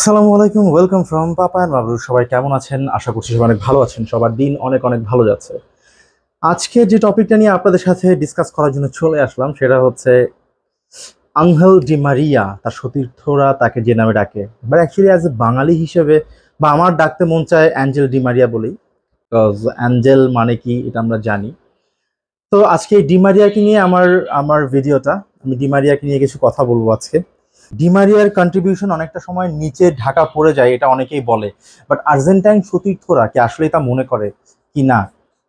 আসসালামু আলাইকুম welcome from papa and বাবু সবাই কেমন আছেন? আশা করছি সবাই অনেক ভালো আছেন। সবার দিন অনেক অনেক ভালো যাচ্ছে। আজকে যে টপিকটা নিয়ে আপনাদের সাথে ডিসকাস করার জন্য চলে আসলাম, সেটা হচ্ছে আংহেল ডি মারিয়া, তার সতীর্থরা তাকে যে নামে ডাকে। But actually as a Bengali হিসেবে বা আমার ডাকতে মন চায় অ্যাঞ্জেল ডি মারিয়া বলেই। বিকজ অ্যাঞ্জেল মানে কি, এটা আমরা জানি। তো আজকে এই ডিমারিয়াকে নিয়ে আমার আমার ভিডিওটা আমি ডিমারিয়াকে নিয়ে কিছু কথা বলব আজকে। ডিমারিয়ার কন্ট্রিবিউশন অনেকটা সময় নিচে ঢাকা পড়ে যায়, এটা অনেকেই বলে। বাট আর্জেন্টাইন সতীর্থরা কি আসলে তা মনে করে কি না?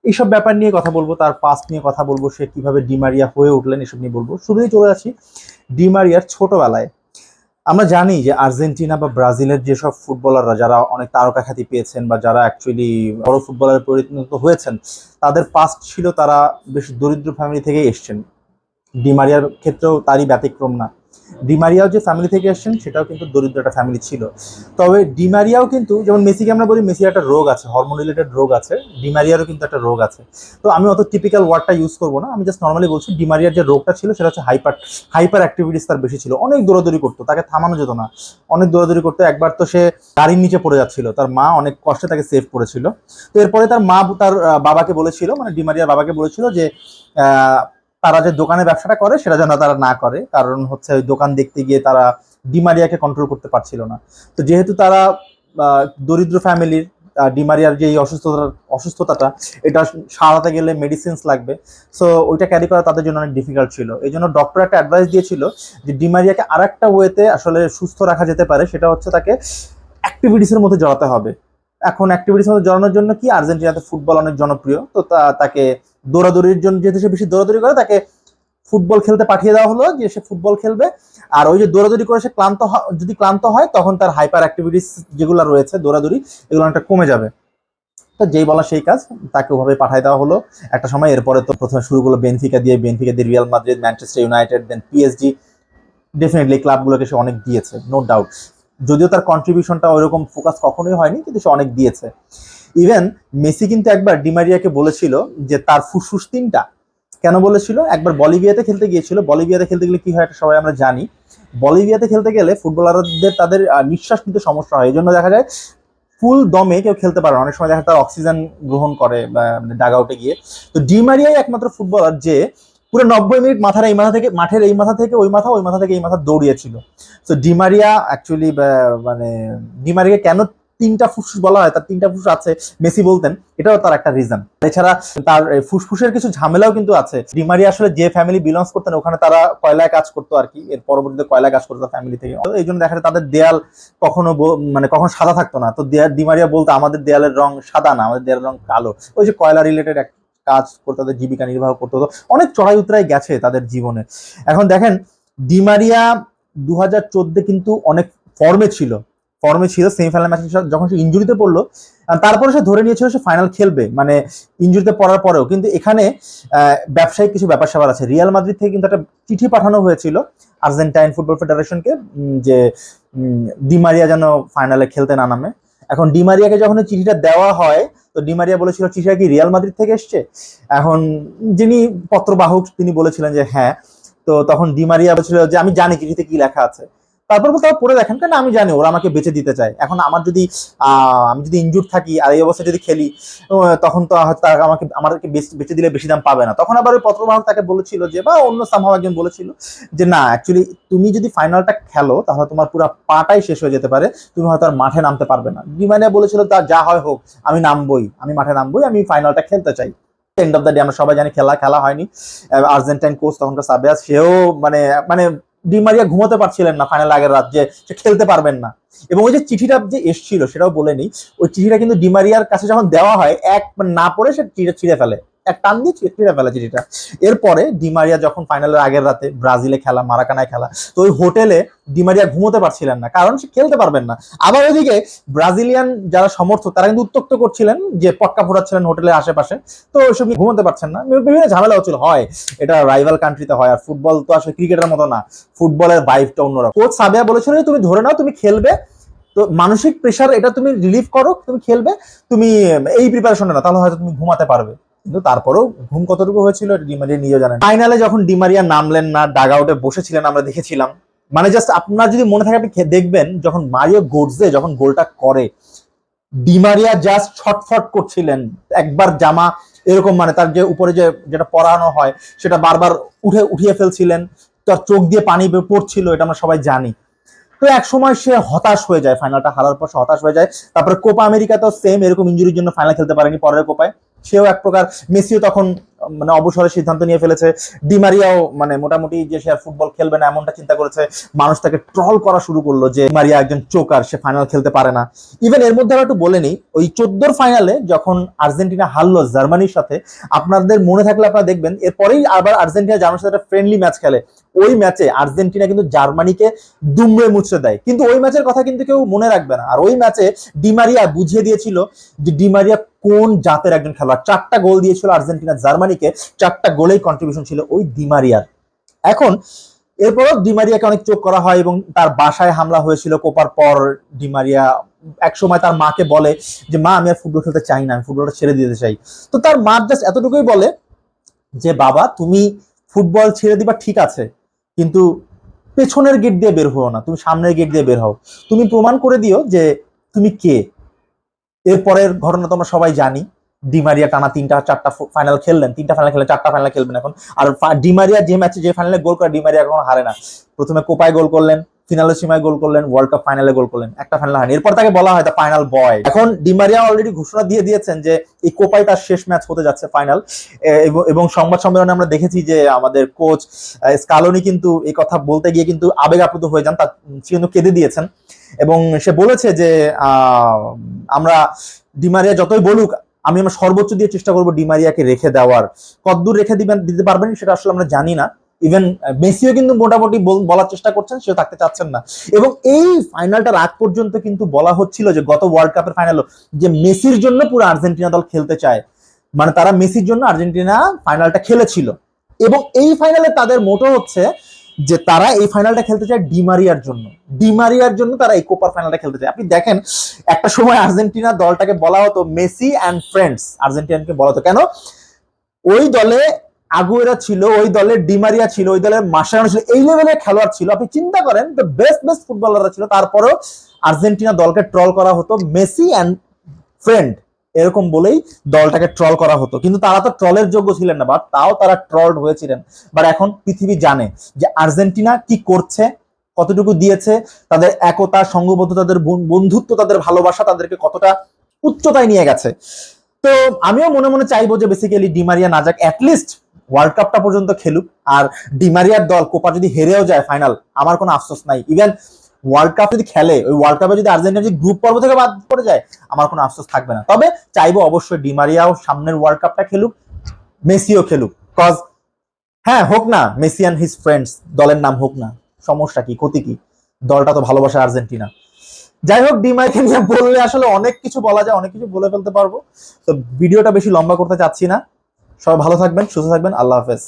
এইসব ব্যাপার নিয়ে কথা বলব, তার পাস্ট নিয়ে কথা বলব, সে কীভাবে ডিমারিয়া হয়ে উঠলেন এসব নিয়ে বলব। শুরুই চলে আসি ডিমারিয়ার ছোটবেলায়। আমরা জানি যে আর্জেন্টিনা বা ব্রাজিলের যেসব ফুটবলাররা, যারা অনেক তারকা খ্যাতি পেয়েছেন বা যারা অ্যাকচুয়ালি বড় ফুটবলারে পরিণত হয়েছেন, তাদের পাস্ট ছিল তারা বেশ দরিদ্র ফ্যামিলি থেকেই এসছেন। ডিমারিয়ার ক্ষেত্রেও তারই ব্যতিক্রম না। ডিমারিয়াও যে ফ্যামিলি থেকে এসছেন, সেটাও কিন্তু দরিদ্র একটা ফ্যামিলি ছিল। তবে ডিমারিয়াও কিন্তু, যেমন মেসিকে আমরা বলি, মেসির একটা রোগ আছে হরমোন রিলেটেড রোগ আছে, ডিমারিয়ারও কিন্তু একটা রোগ আছে। তো আমি অত টিপিক্যাল ওয়ার্ডটা ইউজ করব না, আমি জাস্ট নর্মালি বলছি ডিমারিয়ার যে রোগটা ছিল, সেটা হচ্ছে হাইপার হাইপার অ্যাক্টিভিটিস তার বেশি ছিল। অনেক দৌড়াদৌড়ি করতো, তাকে থামানো যেত না। অনেক দৌড়াদৌড়ি করতো, একবার তো সে গাড়ির নিচে পড়ে যাচ্ছিল, তার মা অনেক কষ্টে তাকে সেভ করেছিল। তো এরপরে তার মা তার বাবাকে বলেছিল মানে ডিমারিয়ার বাবাকে বলেছিল যে তারা যে দোকানে ব্যবসাটা করে, সেটা যেন তারা না করে। কারণ হচ্ছে ওই দোকান দেখতে গিয়ে তারা ডিমারিয়াকে কন্ট্রোল করতে পারছিল না। তো যেহেতু তারা দরিদ্র ফ্যামিলির ডিমারিয়ার যে অসুস্থতা অসুস্থতাটা, এটা সারাতে গেলে মেডিসিনস লাগবে। সো ওইটা ক্যারি করা তাদের জন্য অনেক ডিফিকাল্ট ছিল। এই জন্য ডক্টর একটা অ্যাডভাইস দিয়েছিল যে ডিমারিয়াকে আর একটা ওয়েতে আসলে সুস্থ রাখা যেতে পারে, সেটা হচ্ছে তাকে অ্যাক্টিভিটিসের মধ্যে জড়াতে হবে। এখন অ্যাক্টিভিটিসের মধ্যে জড়ানোর জন্য কি? আর্জেন্টিনাতে ফুটবল অনেক জনপ্রিয়। তা- তাকে দৌড়াদৌড়ির জন্য যেহেতু সে বেশি দৌড়াদৌড়ি করে, তাকে ফুটবল খেলতে পাঠিয়ে দেওয়া হলো যে সে ফুটবল খেলবে। আর ওই যে দৌড়াদৌড়ি করে সে ক্লান্ত যদি ক্লান্ত হয়, তখন তার হাইপার অ্যাক্টিভিটিস যেগুলো রয়েছে, দৌড়াদৌড়ি, এগুলো অনেকটা কমে যাবে। তো যেই বলা সেই কাজ, তাকে ওভাবে পাঠিয়ে দেওয়া হলো। একটা সময় এরপরে তো প্রথমে শুরু করল বেনফিকা দিয়ে বেনফিকা দিয়ে Real Madrid Manchester United then PSG definitely ক্লাবগুলোকে সে অনেক দিয়েছে নো ডাউট যদিও তার কন্ট্রিবিউশনটা ওইরকম ফোকাস কখনোই হয়নি, কিন্তু সে অনেক দিয়েছে। ইভেন মেসি কিন্তু একবার ডিমারিয়াকে বলেছিল যে তার ফুসফুস তিনটা। কেন বলেছিল? একবার বলিভিয়াতে খেলতে গিয়েছিল। বলিভিয়াতে খেলতে গেলে কি হয় এটা সবাই আমরা জানি। বলিভিয়াতে খেলতে গেলে ফুটবলারদের তাদের নিঃশ্বাস নিতে সমস্যা হয়। এই জন্য দেখা যায় ফুল দমে কেউ খেলতে পারে অনেক সময় দেখা তার অক্সিজেন গ্রহণ করে ডাগ আউটে গিয়ে। তো ডিমারিয়াই একমাত্র ফুটবলার যে পুরো নব্বই মিনিট মাথার এই মাথা থেকে, মাঠের এই মাথা থেকে, ওই মাথা ওই মাথা থেকে এই মাথা দৌড়িয়েছিল। তো ডিমারিয়া অ্যাকচুয়ালি মানে ডিমারিয়া কেন তিনটা ফুসফুস বলা হয়, তার তিনটা ফুসফুস আছে, মেসি বলতেন, এটাও তার একটা রিজন এছাড়া তার ফুসফুসের কিছু ঝামেলাও কিন্তু আছে। ডিমারিয়া আসলে যে ফ্যামিলি বিলংস করতেন, ওখানে তারা কয়লায় কাজ করতো আর কি, এর পরবর্তীতে কয়লায় কাজ করতো ফ্যামিলি থেকে। এই জন্য দেখা যায় তাদের দেয়াল কখনো মানে কখনো সাদা থাকতো না। তো ডিমারিয়া বলতো, আমাদের দেয়ালের রং সাদা না, আমাদের দেয়ালের রং কালো। ওই যে কয়লা রিলেটেড এক কাজ করতে, তাদের জীবিকা নির্বাহ করতে। হতো অনেক চড়াই উতরাই গেছে তাদের জীবনে। এখন দেখেন ডিমারিয়া দু হাজার কিন্তু অনেক ফর্মে ছিল। ফর্মে ছিল সেমিফাইনাল ম্যাচে যখন সে ইঞ্জুরিতে পড়ল তারপরে সে ধরে নিয়েছিল সে ফাইনাল খেলবে মানে ইঞ্জুরিতে পড়ার পরেও। কিন্তু এখানে ব্যবসায়িক কিছু ব্যাপার স্যাপার আছে। রিয়াল মাদ্রিদ থেকে কিন্তু একটা চিঠি পাঠানো হয়েছিল আর্জেন্টাইন ফুটবল ফেডারেশনকে যে ডিমারিয়া যেন ফাইনালে খেলতে না নামে। এখন ডিমারিয়াকে যখন চিঠিটা দেওয়া হয়, তো ডিমারিয়া বলেছিল, চিঠিটা কি রিয়াল মাদ্রিদ থেকে এসছে? এখন যিনি পত্রবাহক, তিনি বলেছিলেন যে হ্যাঁ। তো তখন ডিমারিয়া বলেছিল যে, আমি জানি চিঠিতে কি লেখা আছে। তারপর বলতে পরে দেখেন, কেন আমি জানি ওরা আমাকে বেঁচে দিতে চায়। এখন আমার যদি আমি যদি ইনজুর থাকি আর এই অবস্থায় যদি খেলি তখন তো তারা আমাকে, আমাদেরকে বেচ- দিলে বেশি দাম পাবে না। তখন আবার ওই পত্রবাহক তাকে বলেছিল যে, বা অন্য সামহাও একজন বলেছিল যে, না অ্যাকচুয়ালি তুমি যদি ফাইনালটা খেলো, তাহলে তোমার পুরো পাটাই শেষ হয়ে যেতে পারে। তুমি হয়তো আর মাঠে নামতে পারবে না। ডিমানিয়া বলেছিল, তা যা হয় হোক, আমি নামবই, আমি মাঠে নামবই, আমি ফাইনালটা খেলতে চাই। এন্ড অফ দ্য ডে আমরা সবাই জানি খেলা খেলা হয়নি। আর্জেন্টাইন কোচ তখনকার সাবিয়াস, সেও মানে মানে ডিমারিয়া ঘুমাতে পারছিলেন না ফাইনাল আগের রাত, যে খেলতে পারবেন না। এবং ওই যে চিঠিটা যে এসছিল, সেটাও বলে নিই, ওই চিঠিটা কিন্তু ডিমারিয়ার কাছে যখন দেওয়া হয়, এক না পড়ে সে চিঠিটা ছিঁড়ে ফেলে। এক টান দিয়ে ছিঁড়ে ফেলে চিঠিটা এরপরে ডিমারিয়া যখন ফাইনালের আগের রাতে ব্রাজিলে খেলা, মারাকানায় খেলা, তো ওই হোটেলে ডিমারিয়া ঘুমোতে পারছিলেন না, কারণ সে খেলতে পারবেন না। আবার ওইদিকে ব্রাজিলিয়ান যারা সমর্থক, তারা কিন্তু উত্তক্ত করছিলেন যে পটকা ফোটাচ্ছিলেন হোটেলের আশেপাশে। তো ওইসব নিয়ে ঘুমোতে পারছেন না। বিভিন্ন ঝামেলা হচ্ছিল। হয়, এটা রাইভাল কান্ট্রিতে হয়, আর ফুটবল তো আসলে ক্রিকেটের মতো না। ফুটবলের ভাইবটা অন্যরকম। কোচ সাবিয়া বলেছিল তুমি ধরে নাও, তুমি খেলবে। তো মানসিক প্রেশার এটা তুমি রিলিফ করো, তুমি খেলবে। তুমি এই প্রিপারেশনে না তাহলে হয়তো তুমি ঘুমাতে পারবে। কিন্তু তারপরেও ঘুম কতটুকু হয়েছিল ডিমারিয়া নিজেও জানেন ফাইনালে যখন ডিমারিয়া নামলেন না ডাগ আউটে বসেছিলেন, আমরা দেখেছিলাম। মানে জাস্ট আপনার যদি মনে থাকে আপনি দেখবেন, যখন মারিও গোডসে যখন গোলটা করে, ডিমারিয়া জাস্ট ছটফট করছিলেন। একবার জামা এরকম মানে তার যে উপরে যে যেটা পরানো হয়, সেটা বারবার উঠে উঠিয়ে ফেলছিলেন। তার চোখ দিয়ে পানি পড়ছিল, এটা আমরা সবাই জানি। তো এক সময় সে হতাশ হয়ে যায় ফাইনালটা হারার পর সে হতাশ হয়ে যায়। তারপরে কোপা আমেরিকাতেও সেম এরকম ইঞ্জুরির জন্য ফাইনাল খেলতে পারেনি পরের কোপায় সেও এক প্রকার মেসিও তখন মানে অবসরের সিদ্ধান্ত নিয়ে ফেলেছে। ডিমারিয়াও মানে মোটামুটি যে সে আর ফুটবল খেলবে না এমনটা চিন্তা করেছে, মানুষ তাকে ট্রল করা শুরু করল যে মারিয়া একজন চোকার সে ফাইনাল খেলতে পারে না। ইভেন এর মধ্যে আমরা একটু বলে নিই, ওই চোদ্দোর ফাইনালে যখন আর্জেন্টিনা হারলো জার্মানির সাথে, আপনাদের মনে থাকলে আপনারা দেখবেন, এরপরেই আবার আর্জেন্টিনা জার্মানির সাথে একটা ফ্রেন্ডলি ম্যাচ খেলে। ওই ম্যাচে আর্জেন্টিনা কিন্তু জার্মানিকে দুমড়ে মুচড়ে দেয়। কিন্তু ওই ম্যাচের কথা কিন্তু কেউ মনে রাখবে না। আর ওই ম্যাচে ডিমারিয়া বুঝিয়ে দিয়েছিল যে ডিমারিয়া কোন জাতের একজন খেলোয়াড়? চারটা গোল দিয়েছিল আর্জেন্টিনা জার্মানিকে, চারটা গোলেই কন্ট্রিবিউশন ছিল ওই ডিমারিয়ার এখন, এরপরও ডিমারিয়াকে অনেক চোখ করা হয় এবং তার বাসায় হামলা হয়েছিল কোপার পর ডিমারিয়া এক সময় তার মাকে বলে যে, মা, আমি আর ফুটবল খেলতে চাই না, আমি ফুটবলটা ছেড়ে দিতে চাই। তো তার মা জাস্ট এতটুকুই বলে যে, বাবা, তুমি ফুটবল ছেড়ে দিবা, ঠিক আছে, কিন্তু পেছনের গেট দিয়ে বের হও না, তুমি সামনের গেট দিয়ে বের হও। তুমি প্রমাণ করে দিও যে, তুমি কে? এরপরের ঘটনা তো আমরা সবাই জানি। ডিমারিয়া টানা তিনটা, চারটা ফাইনাল খেললেন, তিনটা ফাইনাল খেলে চারটা ফাইনাল খেলবেন এখন। আর ডিমারিয়া যে ম্যাচে যে ফাইনালে গোল করে ডিমারিয়া কখনো হারে না। প্রথমে কোপায় গোল করলেন ফিনালে সীমায় গোল করলেন ওয়ার্ল্ড কাপ ফাইনালে গোল করলেন, একটা ফাইনাল হারেন। এরপর তাকে বলা হয় ফাইনাল বয় এখন ডিমারিয়া অলরেডি ঘোষণা দিয়ে দিয়েছেন যে এই কোপাই তার শেষ ম্যাচ হতে যাচ্ছে ফাইনাল এবং সংবাদ সম্মেলনে আমরা দেখেছি যে আমাদের কোচ স্কালোনি কিন্তু এই কথা বলতে গিয়ে কিন্তু আবেগ আপ্লুত হয়ে যান, তার কিন্তু কেঁদে দিয়েছেন। এবং সে বলেছে যে আমরা ডিমারিয়া যতই বলুক, আমি আমার সর্বোচ্চ দিয়ে চেষ্টা করব ডিমারিয়াকে রেখে দেওয়ার। কতদূর রেখে দিবেন, দিতে পারবেন সেটা আসলে আমরা জানি না। ইভেন মেসিও কিন্তু মোটামুটি বলার চেষ্টা করছেন, সেও থাকতে চাচ্ছেন না। এবং এই ফাইনালটার আগ পর্যন্ত কিন্তু বলা হচ্ছিল যে, গত ওয়ার্ল্ড কাপের ফাইনালও যে মেসির জন্য পুরো আর্জেন্টিনা দল খেলতে চায়। মানে তারা মেসির জন্য আর্জেন্টিনা ফাইনালটা খেলেছিল। এবং এই ফাইনালে তাদের মোটো হচ্ছে যে তারা এই ফাইনালটা খেলতে চায় ডিমারিয়ার জন্য। ডিমারিয়ার জন্য তারা এই কোপার ফাইনালটা খেলতে চায়। আপনি দেখেন, একটা সময় আর্জেন্টিনা দলটাকে বলা হতো মেসি অ্যান্ড ফ্রেন্ডস আর্জেন্টিনাকে বলা হতো। কেন? ওই দলে আগুয়েরা ছিল, ওই দলে ডিমারিয়া ছিল, ওই দলে মাসানো ছিল, এই লেভেলের খেলোয়াড় ছিল। আপনি চিন্তা করেন তো বেস্ট বেস্ট ফুটবলাররা ছিল। তারপরেও আর্জেন্টিনা দলকে ট্রল করা হতো মেসি অ্যান্ড ফ্রেন্ড এরকম বলেই দলটাকে ট্রল করা হতো। কিন্তু তারা তো ট্রলের যোগ্য ছিলেন না বাট তাও তারা ট্রলড হয়েছিলেন। বাট এখন পৃথিবী জানে যে আর্জেন্টিনা কি করছে, কতটুকু দিয়েছে, তাদের একতা সংঘবদ্ধ তাদের বন্ধুত্ব, তাদের ভালোবাসা তাদেরকে কতটা উচ্চতায় নিয়ে গেছে। তো আমিও মনে মনে চাইব যে বেসিক্যালি ডিমারিয়া না যাক অ্যাটলিস্ট ওয়ার্ল্ড কাপটা পর্যন্ত খেলুক। আর ডিমারিয়ার দল, কোপা যদি হেরেও যায় ফাইনাল আমার কোনো আফসোস নাই। ইভেন ওয়ার্ল্ড কাপ যদি খেলে, ওই ওয়ার্ল্ড কাপে যদি আর্জেন্টিনা যদি গ্রুপ পর্ব থেকে বাদ পড়ে যায়, আমার কোনো আফসোস থাকবে না। তবে চাইব অবশ্যই ডিমারিয়াও সামনের ওয়ার্ল্ড কাপটা খেলুক, মেসিও খেলুক। কজ হ্যাঁ হোক না, মেসি অ্যান্ড হিজ ফ্রেন্ডস দলের নাম হোক না, সমস্যা কি, ক্ষতি কি? দলটা তো ভালোবাসে আর্জেন্টিনা। যাই হোক ডিমাইকে নিয়ে বললে আসলে অনেক কিছু বলা যায়, অনেক কিছু বলে ফেলতে পারব। তো ভিডিওটা বেশি লম্বা করতে চাচ্ছি না। সবাই ভালো থাকবেন, সুস্থ থাকবেন, আল্লাহ হাফেজ।